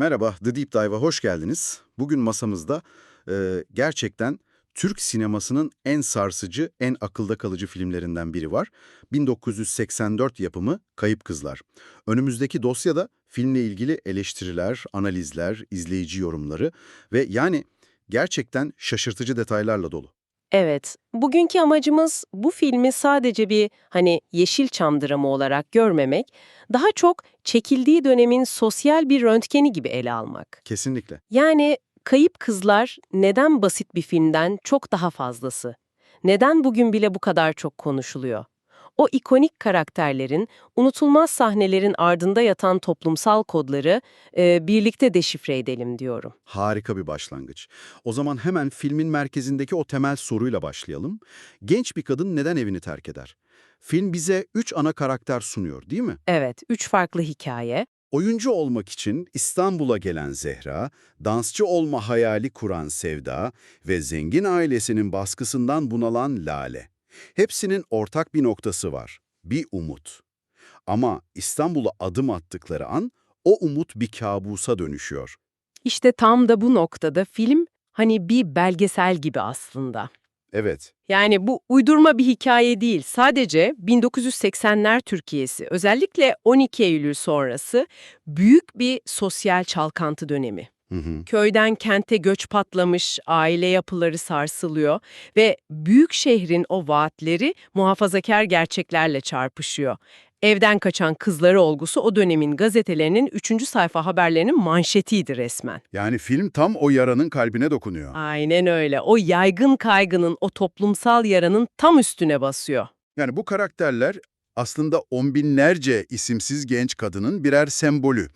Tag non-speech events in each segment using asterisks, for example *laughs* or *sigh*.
Merhaba, The Deep Dive'a hoş geldiniz. Bugün masamızda e, gerçekten Türk sinemasının en sarsıcı, en akılda kalıcı filmlerinden biri var. 1984 yapımı Kayıp Kızlar. Önümüzdeki dosyada filmle ilgili eleştiriler, analizler, izleyici yorumları ve yani gerçekten şaşırtıcı detaylarla dolu. Evet, bugünkü amacımız bu filmi sadece bir hani Yeşilçam dramı olarak görmemek, daha çok çekildiği dönemin sosyal bir röntgeni gibi ele almak. Kesinlikle. Yani Kayıp Kızlar neden basit bir filmden çok daha fazlası? Neden bugün bile bu kadar çok konuşuluyor? O ikonik karakterlerin, unutulmaz sahnelerin ardında yatan toplumsal kodları e, birlikte deşifre edelim diyorum. Harika bir başlangıç. O zaman hemen filmin merkezindeki o temel soruyla başlayalım. Genç bir kadın neden evini terk eder? Film bize üç ana karakter sunuyor değil mi? Evet, üç farklı hikaye. Oyuncu olmak için İstanbul'a gelen Zehra, dansçı olma hayali kuran Sevda ve zengin ailesinin baskısından bunalan Lale. Hepsinin ortak bir noktası var, bir umut. Ama İstanbul'a adım attıkları an o umut bir kabusa dönüşüyor. İşte tam da bu noktada film hani bir belgesel gibi aslında. Evet, Yani bu uydurma bir hikaye değil. Sadece 1980'ler Türkiye'si, özellikle 12 Eylül sonrası büyük bir sosyal çalkantı dönemi. Hı hı. Köyden kente göç patlamış, aile yapıları sarsılıyor ve büyük şehrin o vaatleri muhafazakar gerçeklerle çarpışıyor. Evden kaçan kızları olgusu o dönemin gazetelerinin 3. sayfa haberlerinin manşetiydi resmen. Yani film tam o yaranın kalbine dokunuyor. Aynen öyle. O yaygın kaygının, o toplumsal yaranın tam üstüne basıyor. Yani bu karakterler aslında on binlerce isimsiz genç kadının birer sembolü.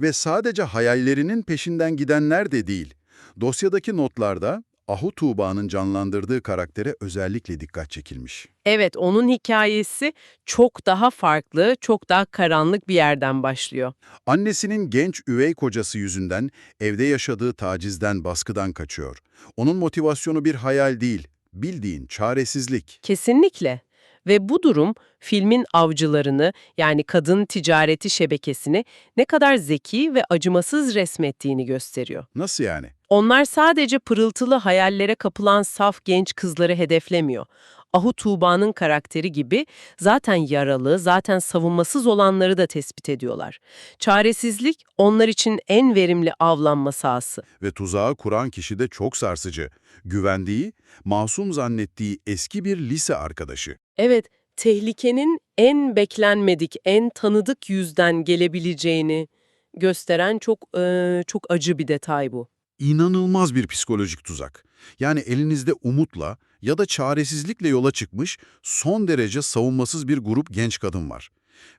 Ve sadece hayallerinin peşinden gidenler de değil. Dosyadaki notlarda Ahu Tuğba'nın canlandırdığı karaktere özellikle dikkat çekilmiş. Evet, onun hikayesi çok daha farklı, çok daha karanlık bir yerden başlıyor. Annesinin genç üvey kocası yüzünden evde yaşadığı tacizden, baskıdan kaçıyor. Onun motivasyonu bir hayal değil, bildiğin çaresizlik. Kesinlikle. Ve bu durum filmin avcılarını yani kadın ticareti şebekesini ne kadar zeki ve acımasız resmettiğini gösteriyor. Nasıl yani? Onlar sadece pırıltılı hayallere kapılan saf genç kızları hedeflemiyor. Ahu Tuğba'nın karakteri gibi zaten yaralı, zaten savunmasız olanları da tespit ediyorlar. Çaresizlik onlar için en verimli avlanma sahası. Ve tuzağı kuran kişi de çok sarsıcı. Güvendiği, masum zannettiği eski bir lise arkadaşı. Evet, tehlikenin en beklenmedik, en tanıdık yüzden gelebileceğini gösteren çok eee, çok acı bir detay bu. İnanılmaz bir psikolojik tuzak. Yani elinizde umutla ya da çaresizlikle yola çıkmış son derece savunmasız bir grup genç kadın var.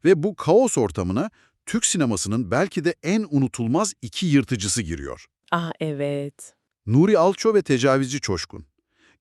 Ve bu kaos ortamına Türk sinemasının belki de en unutulmaz iki yırtıcısı giriyor. Ah evet. Nuri Alço ve Tecavüzcü Çoşkun.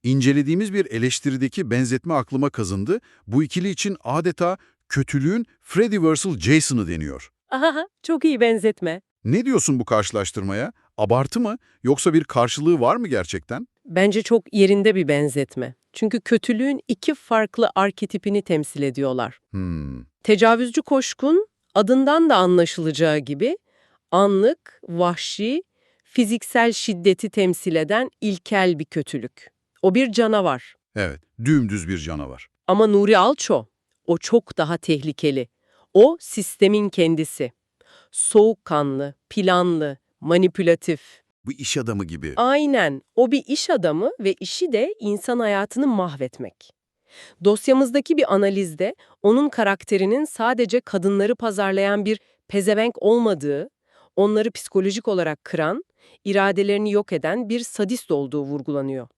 İncelediğimiz bir eleştirideki benzetme aklıma kazındı. Bu ikili için adeta kötülüğün Freddy vs. Jason'ı deniyor. Aha, *laughs* çok iyi benzetme. Ne diyorsun bu karşılaştırmaya? Abartı mı? Yoksa bir karşılığı var mı gerçekten? Bence çok yerinde bir benzetme. Çünkü kötülüğün iki farklı arketipini temsil ediyorlar. Hmm, Tecavüzcü koşkun, adından da anlaşılacağı gibi anlık, vahşi, fiziksel şiddeti temsil eden ilkel bir kötülük. O bir canavar. evet, dümdüz bir canavar. Ama Nuri Alço, o çok daha tehlikeli. O sistemin kendisi. Soğukkanlı, planlı, manipülatif. Bu iş adamı gibi. Aynen, o bir iş adamı ve işi de insan hayatını mahvetmek. Dosyamızdaki bir analizde onun karakterinin sadece kadınları pazarlayan bir pezevenk olmadığı, onları psikolojik olarak kıran, iradelerini yok eden bir sadist olduğu vurgulanıyor.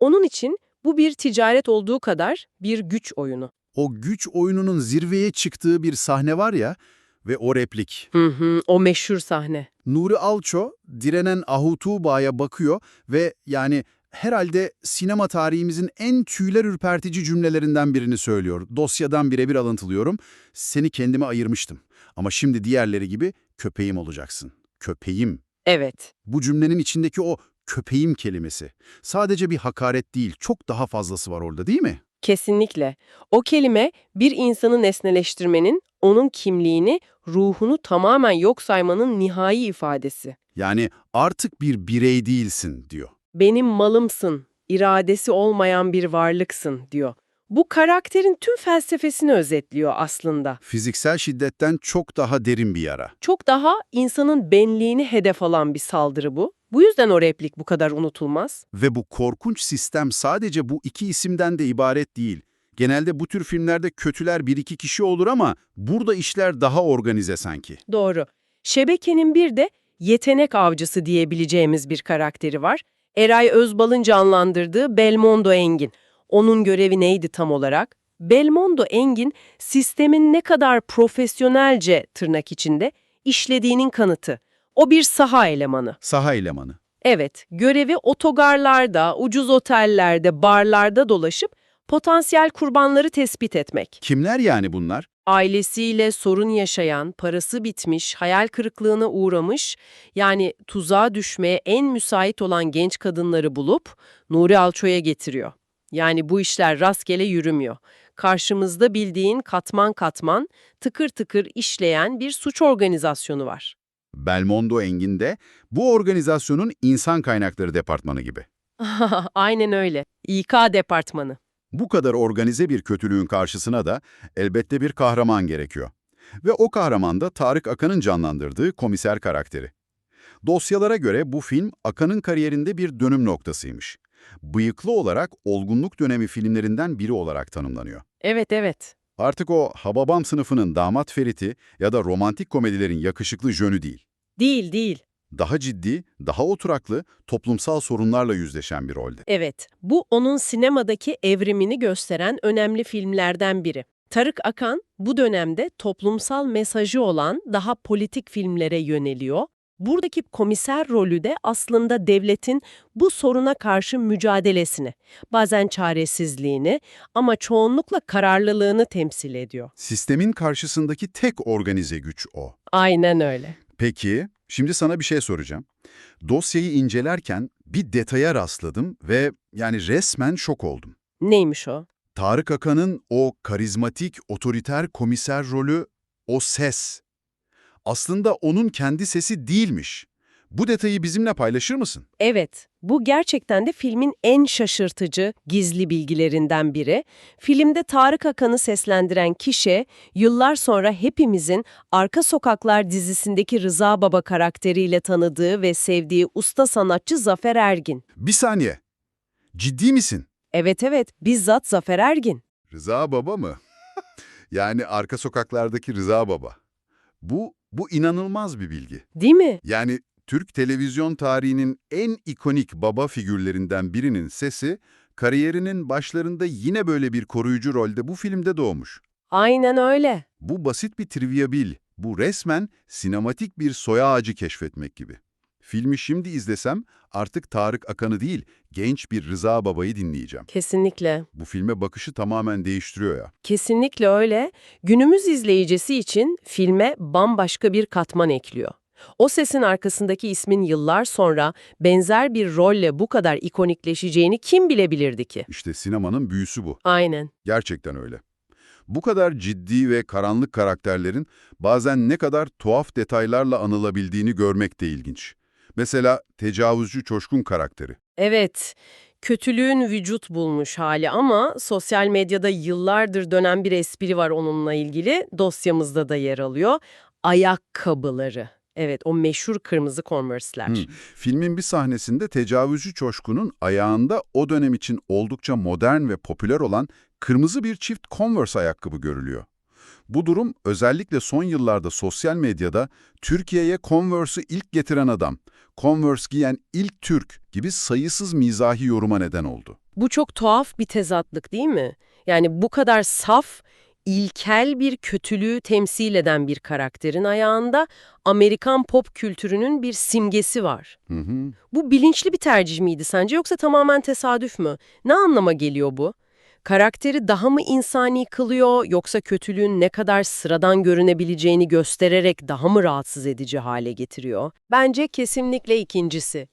Onun için bu bir ticaret olduğu kadar bir güç oyunu. O güç oyununun zirveye çıktığı bir sahne var ya ve o replik. Hı hı, o meşhur sahne. Nuri Alço direnen Ahu Tuğba'ya bakıyor ve yani herhalde sinema tarihimizin en tüyler ürpertici cümlelerinden birini söylüyor. Dosyadan birebir alıntılıyorum. Seni kendime ayırmıştım. Ama şimdi diğerleri gibi köpeğim olacaksın. Köpeğim. Evet. Bu cümlenin içindeki o köpeğim kelimesi sadece bir hakaret değil, çok daha fazlası var orada değil mi? Kesinlikle. O kelime bir insanı nesneleştirmenin, onun kimliğini, ruhunu tamamen yok saymanın nihai ifadesi. Yani artık bir birey değilsin diyor. Benim malımsın, iradesi olmayan bir varlıksın diyor. Bu karakterin tüm felsefesini özetliyor aslında. Fiziksel şiddetten çok daha derin bir yara. Çok daha insanın benliğini hedef alan bir saldırı bu. Bu yüzden o replik bu kadar unutulmaz. Ve bu korkunç sistem sadece bu iki isimden de ibaret değil. Genelde bu tür filmlerde kötüler bir iki kişi olur ama burada işler daha organize sanki. Doğru. Şebekenin bir de yetenek avcısı diyebileceğimiz bir karakteri var. Eray Özbal'ın canlandırdığı Belmondo Engin. Onun görevi neydi tam olarak? Belmondo Engin, sistemin ne kadar profesyonelce tırnak içinde işlediğinin kanıtı. O bir saha elemanı. Saha elemanı. Evet, görevi otogarlarda, ucuz otellerde, barlarda dolaşıp potansiyel kurbanları tespit etmek. Kimler yani bunlar? Ailesiyle sorun yaşayan, parası bitmiş, hayal kırıklığına uğramış, yani tuzağa düşmeye en müsait olan genç kadınları bulup Nuri Alço'ya getiriyor. Yani bu işler rastgele yürümüyor. Karşımızda bildiğin katman katman, tıkır tıkır işleyen bir suç organizasyonu var. Belmondo Engin'de bu organizasyonun insan kaynakları departmanı gibi. *laughs* Aynen öyle. İK departmanı. Bu kadar organize bir kötülüğün karşısına da elbette bir kahraman gerekiyor. Ve o kahraman da Tarık Akan'ın canlandırdığı komiser karakteri. Dosyalara göre bu film Akan'ın kariyerinde bir dönüm noktasıymış. Bıyıklı olarak olgunluk dönemi filmlerinden biri olarak tanımlanıyor. Evet evet. Artık o Hababam sınıfının damat Ferit'i ya da romantik komedilerin yakışıklı jönü değil. Değil değil. Daha ciddi, daha oturaklı, toplumsal sorunlarla yüzleşen bir rolde. Evet, bu onun sinemadaki evrimini gösteren önemli filmlerden biri. Tarık Akan bu dönemde toplumsal mesajı olan daha politik filmlere yöneliyor. Buradaki komiser rolü de aslında devletin bu soruna karşı mücadelesini, bazen çaresizliğini ama çoğunlukla kararlılığını temsil ediyor. Sistemin karşısındaki tek organize güç o. Aynen öyle. Peki, şimdi sana bir şey soracağım. Dosyayı incelerken bir detaya rastladım ve yani resmen şok oldum. Neymiş o? Tarık Akan'ın o karizmatik, otoriter komiser rolü, o ses. Aslında onun kendi sesi değilmiş. Bu detayı bizimle paylaşır mısın? Evet, bu gerçekten de filmin en şaşırtıcı, gizli bilgilerinden biri. Filmde Tarık Akan'ı seslendiren kişi, yıllar sonra hepimizin Arka Sokaklar dizisindeki Rıza Baba karakteriyle tanıdığı ve sevdiği usta sanatçı Zafer Ergin. Bir saniye. Ciddi misin? Evet evet, bizzat Zafer Ergin. Rıza Baba mı? *laughs* yani arka sokaklardaki Rıza Baba. Bu, bu inanılmaz bir bilgi. Değil mi? Yani Türk televizyon tarihinin en ikonik baba figürlerinden birinin sesi, kariyerinin başlarında yine böyle bir koruyucu rolde bu filmde doğmuş. Aynen öyle. Bu basit bir trivia bil, bu resmen sinematik bir soy ağacı keşfetmek gibi. Filmi şimdi izlesem artık Tarık Akan'ı değil, genç bir Rıza Baba'yı dinleyeceğim. Kesinlikle. Bu filme bakışı tamamen değiştiriyor ya. Kesinlikle öyle. Günümüz izleyicisi için filme bambaşka bir katman ekliyor. O sesin arkasındaki ismin yıllar sonra benzer bir rolle bu kadar ikonikleşeceğini kim bilebilirdi ki? İşte sinemanın büyüsü bu. Aynen. Gerçekten öyle. Bu kadar ciddi ve karanlık karakterlerin bazen ne kadar tuhaf detaylarla anılabildiğini görmek de ilginç. Mesela tecavüzcü Çoşkun karakteri. Evet, kötülüğün vücut bulmuş hali ama sosyal medyada yıllardır dönen bir espri var onunla ilgili. Dosyamızda da yer alıyor. Ayakkabıları. Evet, o meşhur kırmızı Converse'ler. Hı. Filmin bir sahnesinde tecavüzcü Çoşkun'un ayağında o dönem için oldukça modern ve popüler olan kırmızı bir çift Converse ayakkabı görülüyor. Bu durum özellikle son yıllarda sosyal medyada Türkiye'ye Converse'ı ilk getiren adam, Converse giyen ilk Türk gibi sayısız mizahi yoruma neden oldu. Bu çok tuhaf bir tezatlık değil mi? Yani bu kadar saf, ilkel bir kötülüğü temsil eden bir karakterin ayağında Amerikan pop kültürünün bir simgesi var. Hı hı. Bu bilinçli bir tercih miydi sence yoksa tamamen tesadüf mü? Ne anlama geliyor bu? Karakteri daha mı insani kılıyor yoksa kötülüğün ne kadar sıradan görünebileceğini göstererek daha mı rahatsız edici hale getiriyor? Bence kesinlikle ikincisi.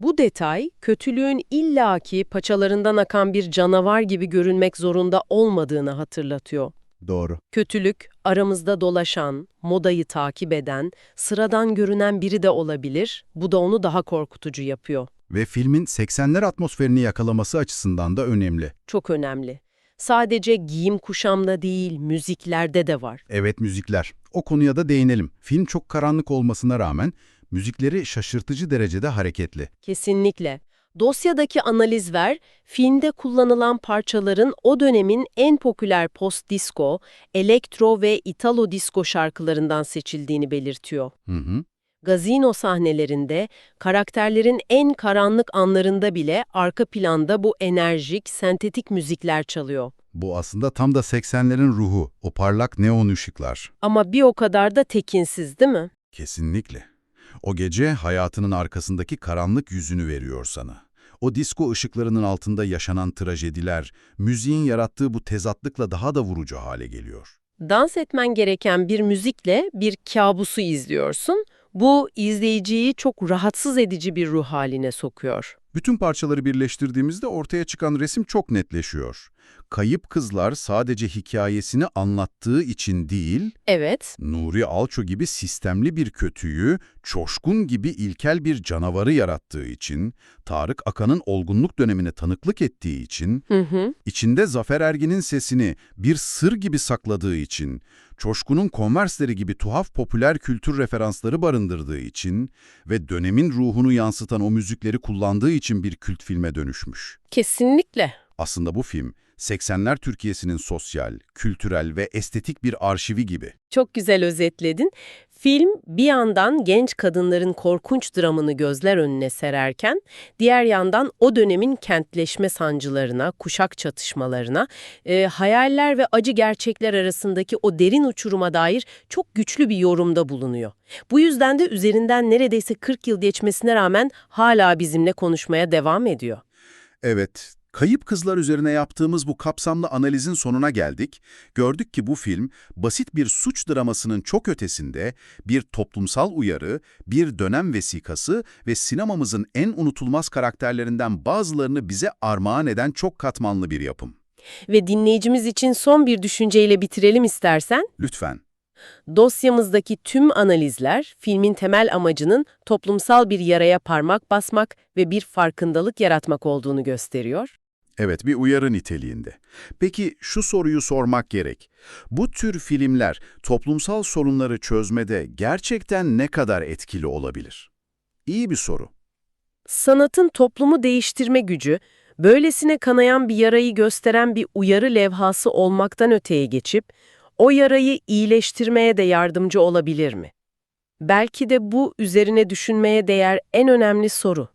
Bu detay, kötülüğün illaki paçalarından akan bir canavar gibi görünmek zorunda olmadığını hatırlatıyor. Doğru. Kötülük, aramızda dolaşan, modayı takip eden, sıradan görünen biri de olabilir. Bu da onu daha korkutucu yapıyor. Ve filmin 80'ler atmosferini yakalaması açısından da önemli. Çok önemli. Sadece giyim kuşamda değil, müziklerde de var. Evet müzikler. O konuya da değinelim. Film çok karanlık olmasına rağmen müzikleri şaşırtıcı derecede hareketli. Kesinlikle. Dosyadaki analiz ver, filmde kullanılan parçaların o dönemin en popüler post-disco, elektro ve italo disco şarkılarından seçildiğini belirtiyor. Hı hı. Gazino sahnelerinde, karakterlerin en karanlık anlarında bile arka planda bu enerjik, sentetik müzikler çalıyor. Bu aslında tam da 80'lerin ruhu, o parlak neon ışıklar. Ama bir o kadar da tekinsiz değil mi? Kesinlikle. O gece hayatının arkasındaki karanlık yüzünü veriyor sana. O disko ışıklarının altında yaşanan trajediler, müziğin yarattığı bu tezatlıkla daha da vurucu hale geliyor. Dans etmen gereken bir müzikle bir kabusu izliyorsun. Bu izleyiciyi çok rahatsız edici bir ruh haline sokuyor. Bütün parçaları birleştirdiğimizde ortaya çıkan resim çok netleşiyor. Kayıp Kızlar sadece hikayesini anlattığı için değil, Evet, Nuri Alço gibi sistemli bir kötüyü, Çoşkun gibi ilkel bir canavarı yarattığı için, Tarık Akan'ın olgunluk dönemine tanıklık ettiği için, hı hı. içinde Zafer Ergin'in sesini bir sır gibi sakladığı için, Çoşkun'un konversleri gibi tuhaf popüler kültür referansları barındırdığı için ve dönemin ruhunu yansıtan o müzikleri kullandığı için bir kült filme dönüşmüş. Kesinlikle. Aslında bu film, 80'ler Türkiye'sinin sosyal, kültürel ve estetik bir arşivi gibi. Çok güzel özetledin. Film bir yandan genç kadınların korkunç dramını gözler önüne sererken, diğer yandan o dönemin kentleşme sancılarına, kuşak çatışmalarına, e, hayaller ve acı gerçekler arasındaki o derin uçuruma dair çok güçlü bir yorumda bulunuyor. Bu yüzden de üzerinden neredeyse 40 yıl geçmesine rağmen hala bizimle konuşmaya devam ediyor. Evet, Kayıp Kızlar üzerine yaptığımız bu kapsamlı analizin sonuna geldik. Gördük ki bu film, basit bir suç dramasının çok ötesinde bir toplumsal uyarı, bir dönem vesikası ve sinemamızın en unutulmaz karakterlerinden bazılarını bize armağan eden çok katmanlı bir yapım. Ve dinleyicimiz için son bir düşünceyle bitirelim istersen. Lütfen. Dosyamızdaki tüm analizler filmin temel amacının toplumsal bir yaraya parmak basmak ve bir farkındalık yaratmak olduğunu gösteriyor. Evet, bir uyarı niteliğinde. Peki şu soruyu sormak gerek. Bu tür filmler toplumsal sorunları çözmede gerçekten ne kadar etkili olabilir? İyi bir soru. Sanatın toplumu değiştirme gücü, böylesine kanayan bir yarayı gösteren bir uyarı levhası olmaktan öteye geçip, o yarayı iyileştirmeye de yardımcı olabilir mi? Belki de bu üzerine düşünmeye değer en önemli soru.